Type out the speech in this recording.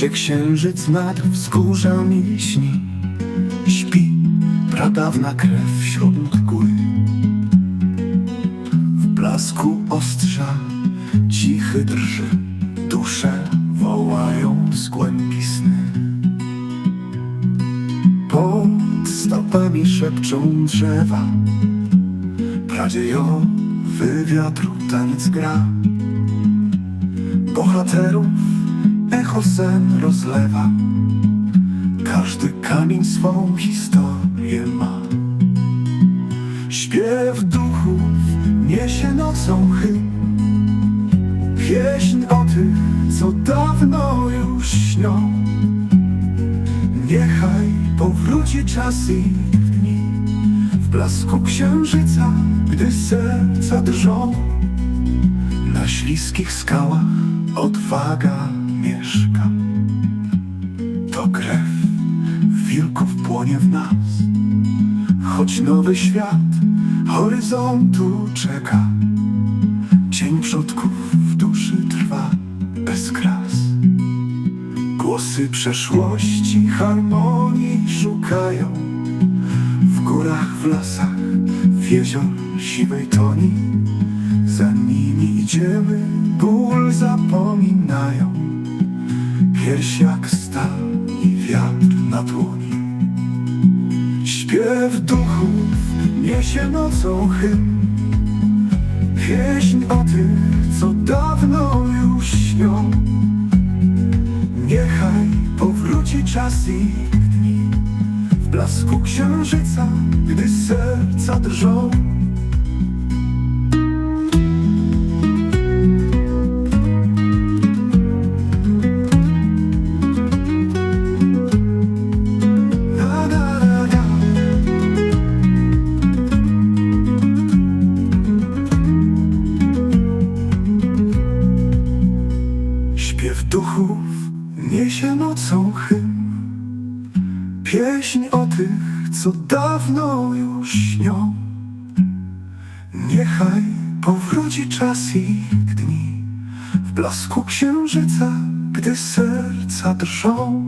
gdy księżyc nad wzgórzami śni. Śpi pradawna krew wśród mgły. W blasku ostrza cichy drży, dusze wołają z głębi sny. Pod stopami szepczą drzewa, pradziejowy wiatru taniec gra. Bohaterów echo sen rozlewa, każdy kamień swą historię ma. Śpiew duchów niesie nocą hymn, pieśń o tych, co dawno już śnią. Niechaj powróci czas i dni W blasku księżyca, gdy serca drżą Na śliskich skałach odwaga mieszka. To krew wilków płonie w nas. Choć nowy świat horyzontu czeka Cień przodków w duszy trwa bez kras. Głosy przeszłości harmonii szukają. W górach, w lasach, w jezior siwej toni. Za nimi idziemy, ból zapominają Pierś jak stal i wiatr na dłoni. Śpiew duchów niesie nocą hymn. Pieśń o tych, co dawno już śnią. Niechaj powróci czas ich dni. W blasku księżyca, gdy serca drżą duchów niesie nocą hymn. Pieśń o tych, co dawno już śnią. Niechaj powróci czas ich dni. W blasku księżyca, gdy serca drżą